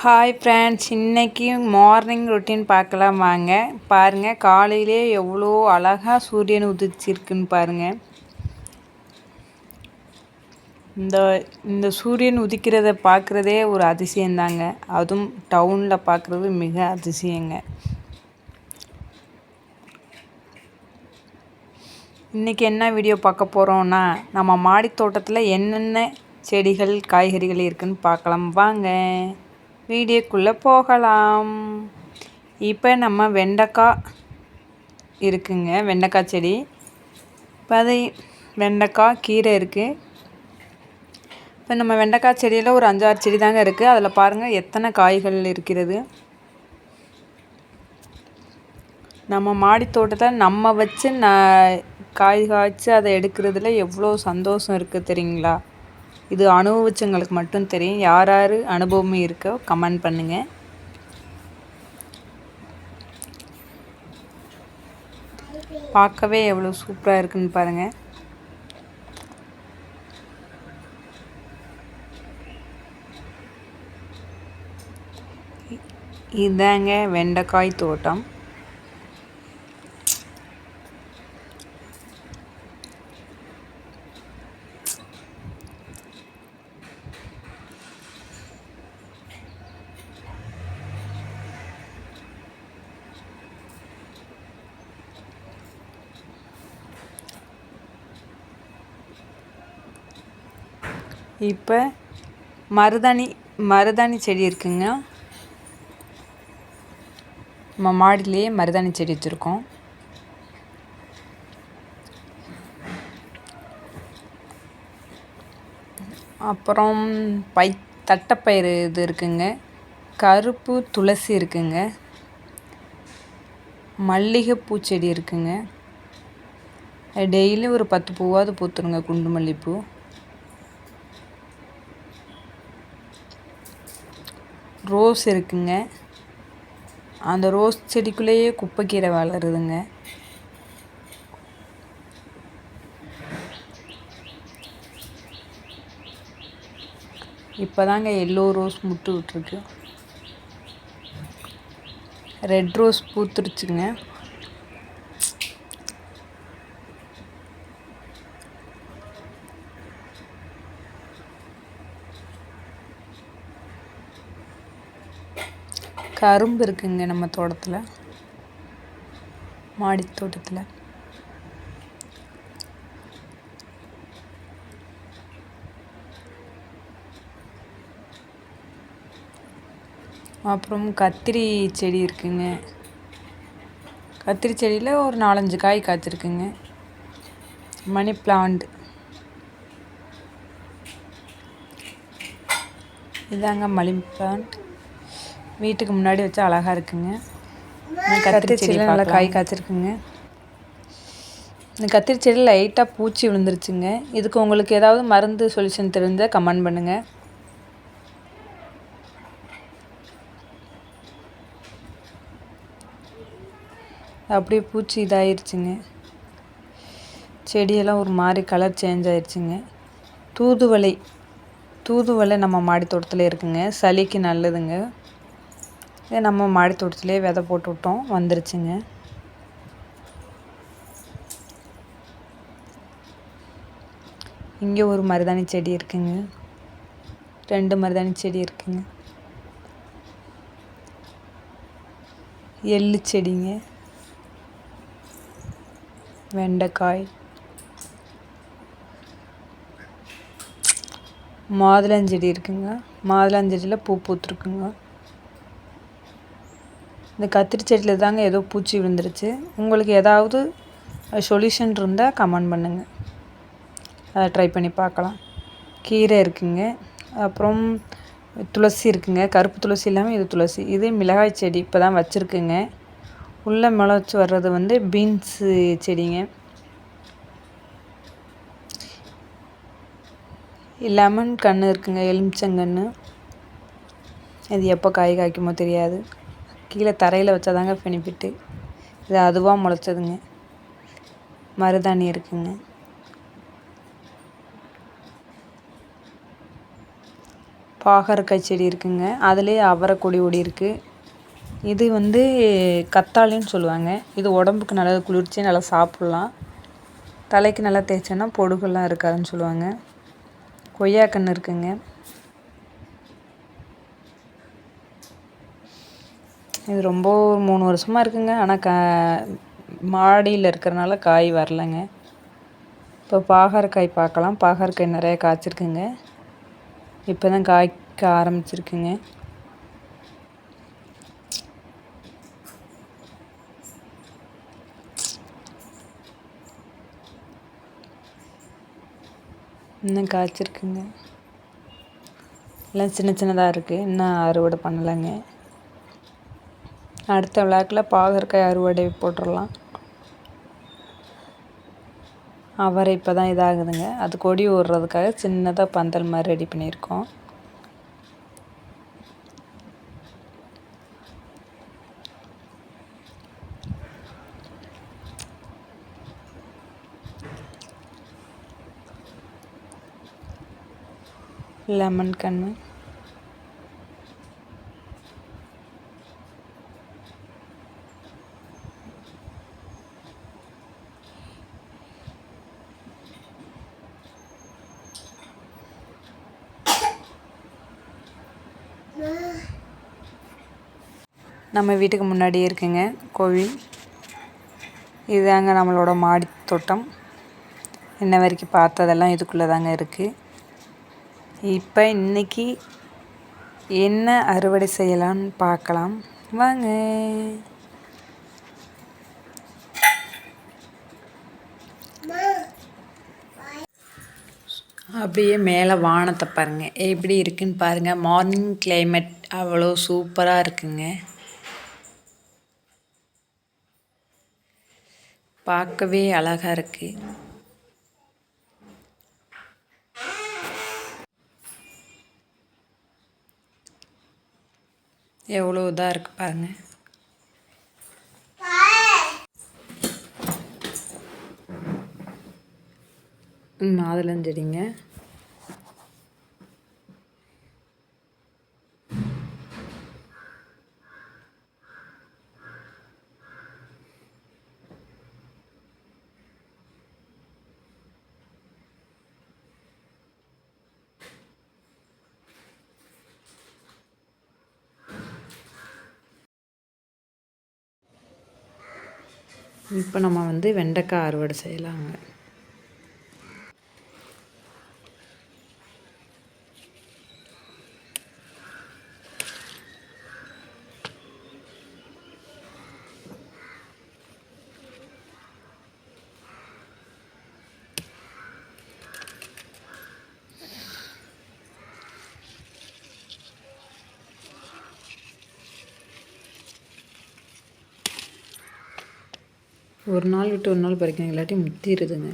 Hi friends இன்றைக்கி morning routine பார்க்கலாம் வாங்க. பாருங்கள் காலையிலே எவ்வளோ அழகாக சூரியன் உதிச்சிருக்குன்னு பாருங்கள் இந்த இந்த சூரியன் உதிக்கிறத பார்க்குறதே ஒரு அதிசயந்தாங்க. அதுவும் டவுனில் பார்க்குறது மிக அதிசயங்க. இன்றைக்கி என்ன வீடியோ பார்க்க போகிறோன்னா நம்ம மாடி தோட்டத்தில் என்னென்ன செடிகள் காய்கறிகள் இருக்குதுன்னு பார்க்கலாம். வாங்க. வீடியோக்குள்ளே போகலாம். இப்போ நம்ம வெண்டைக்காய் இருக்குங்க வெண்டைக்காய் செடி. இப்போ அதை வெண்டைக்காய் கீரை இருக்குது இப்போ நம்ம வெண்டைக்காய் செடியில் ஒரு அஞ்சாறு செடி தாங்க இருக்குது அதில் பாருங்கள் எத்தனை காய்கள் இருக்கிறது. நம்ம மாடி தோட்டத்தில் நம்ம வச்சு ந காய் காய்ச்சி அதை எடுக்கிறதுல எவ்வளோ சந்தோஷம் இருக்குது தெரியுங்களா? இது அனுபவிச்சவங்களுக்கு மட்டும் தெரியும். யார் யார் அனுபவமும் இருக்கோ கமெண்ட் பண்ணுங்கள் பார்க்கவே எவ்வளோ சூப்பராக இருக்குன்னு பாருங்கள் இதாங்க வெண்டைக்காய் தோட்டம். இப்போ மருதாணி மருதாணி செடி இருக்குங்க. நம்ம மாடிலேயே மருதாணி செடி வச்சுருக்கோம். அப்புறம் பை தட்டைப்பயிறு இது இருக்குங்க. கருப்பு துளசி இருக்குங்க. மல்லிகைப்பூ செடி இருக்குங்க. டெய்லி ஒரு பத்து பூவாவது பூத்துருங்க குண்டு மல்லிப்பூ ரோஸ் இருக்குங்க. அந்த ரோஸ் செடிக்குள்ளேயே குப்பைக்கீரை வளருதுங்க. இப்போ தாங்க எல்லோ ரோஸ் முட்டு விட்ருக்கு ரெட் ரோஸ் பூத்துருச்சுங்க. கரும்பு இருக்குங்க நம்ம தோட்டத்தில். மாடி தோட்டத்தில். அப்புறம் கத்திரி செடி இருக்குங்க. கத்திரி செடியில் ஒரு நாலஞ்சு காய் காய்ச்சிருக்குங்க. Money plant. இதாங்க மணி பிளாண்ட் வீட்டுக்கு முன்னாடி வச்சா அழகாக இருக்குங்க. கத்திரி செடியில் நல்லா காய் காய்ச்சிருக்குங்க. இந்த கத்திரி செடியில் லைட்டாக பூச்சி விழுந்துருச்சுங்க. இதுக்கு உங்களுக்கு ஏதாவது மருந்து சொல்யூஷன் தெரிஞ்சால் கமெண்ட் பண்ணுங்கள் அப்படியே பூச்சி இதாயிருச்சுங்க. செடியெல்லாம் ஒரு மாதிரி கலர் சேஞ்ச் ஆயிடுச்சுங்க தூதுவளை தூதுவளை நம்ம மாடி தோட்டத்தில் இருக்குங்க. சளிக்கு நல்லதுங்க. இதை நம்ம மாடி தோட்டத்துலேயே விதை போட்டு விட்டோம். வந்துருச்சுங்க. இங்கே ஒரு மருதாணி செடி இருக்குங்க. ரெண்டு மருதாணி செடி இருக்குங்க. எள்ளு செடிங்க. வெண்டைக்காய். மாதுளஞ்செடி இருக்குங்க. மாதுளஞ்செடியில் பூ பூத்துருக்குங்க. இந்த கத்திரி செடியில் தாங்க ஏதோ பூச்சி விழுந்துருச்சு. உங்களுக்கு ஏதாவது சொல்யூஷன் இருந்தால் கமெண்ட் பண்ணுங்கள் அதை ட்ரை பண்ணி பார்க்கலாம். கீரை இருக்குங்க. அப்புறம் துளசி இருக்குங்க. கருப்பு துளசி இல்லாமல் இது துளசி. இது மிளகாய் செடி இப்போ தான் வச்சுருக்குங்க. உள்ளே முளைச்சி வர்றது வந்து பீன்ஸு செடிங்க. லெமன் கன்று இருக்குங்க. எலுமிச்சங்கன்று இது எப்போ காய் காய்க்குமோ தெரியாது. கீழே தரையில் வச்சாதாங்க பெனிஃபிட்டு. இது அதுவாக முளைச்சதுங்க. மருதாணி இருக்குங்க. பாகற்காய் செடி இருக்குங்க. அதுலேயே அவரை கொடி ஓடி இருக்குது இது வந்து கத்தாழைன்னு சொல்லுவாங்க. இது உடம்புக்கு நல்லது குளிர்ச்சி நல்லா சாப்பிட்லாம். தலைக்கு நல்லா தேய்ச்சோன்னா பொடுகுலாம் இருக்காதுன்னு சொல்லுவாங்க. கொய்யாக்கன்று இருக்குங்க. இது ரொம்ப ஒரு மூணு வருஷமாக இருக்குங்க. ஆனால் க மாடியில் இருக்கிறனால காய் வரலைங்க. இப்போ பாகற்காய் பார்க்கலாம். பாகற்காய் நிறைய காய்ச்சிருக்குங்க. இப்போ தான் காய்க்க ஆரம்பிச்சிருக்குங்க. இன்னும் காய்ச்சிருக்குங்க. எல்லாம் சின்ன சின்னதாக இருக்குது இன்னும் அறுவடை பண்ணலைங்க. அடுத்த விழாக்கில் பாகற்காய் அறுவடை போட்டுடலாம். அவரை இப்போ தான் இதாகுதுங்க. அது கொடி ஓடுறதுக்காக சின்னதாக பந்தல் மாதிரி ரெடி பண்ணியிருக்கோம். லெமன் கன்று நம்ம வீட்டுக்கு முன்னாடியே இருக்குங்க கோவில். இதுதாங்க நம்மளோட மாடி தோட்டம். இன்ன வரைக்கும் பார்த்ததெல்லாம் இதுக்குள்ளே தாங்க இருக்குது இப்போ இன்னைக்கு என்ன அறுவடை செய்யலாம்னு பார்க்கலாம். வாங்க. அப்படியே மேலே வானத்தை பாருங்கள் எப்படி இருக்குன்னு பாருங்கள் மார்னிங் கிளைமேட் அவ்வளோ சூப்பராக இருக்குங்க. பார்க்கவே அழகாக இருக்குது எவ்வளோ இதாக இருக்குது பாருங்கள் மாதுளஞ்செடிங்க. இப்போ நம்ம வந்து வெண்டைக்காய் அறுவடை செய்யலாங்க. ஒரு நாள் விட்டு ஒரு நாள் பறிக்கணும் இல்லாட்டி முத்திடுதுங்க.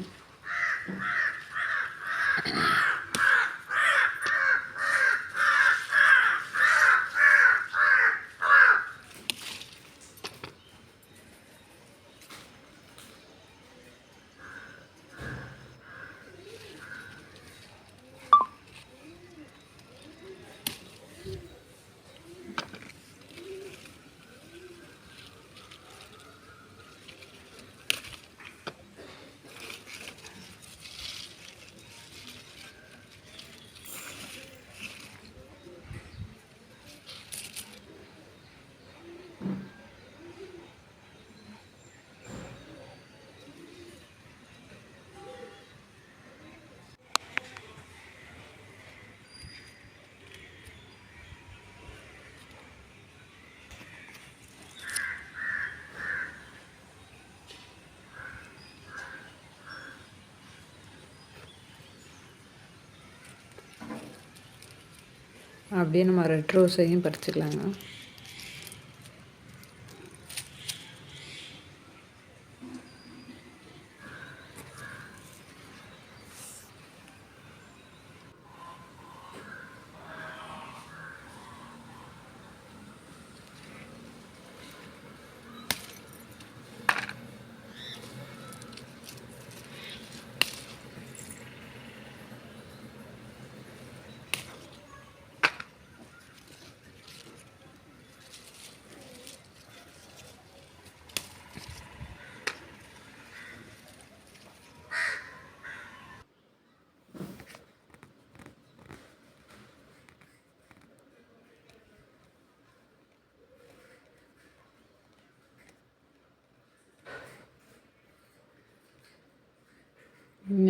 அப்படியே நம்ம ரெட் ரோஸையும் பறிச்சுக்கலாங்க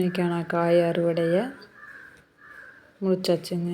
இன்றைக்கான காய் அறுவடையை முடிச்சாச்சுங்க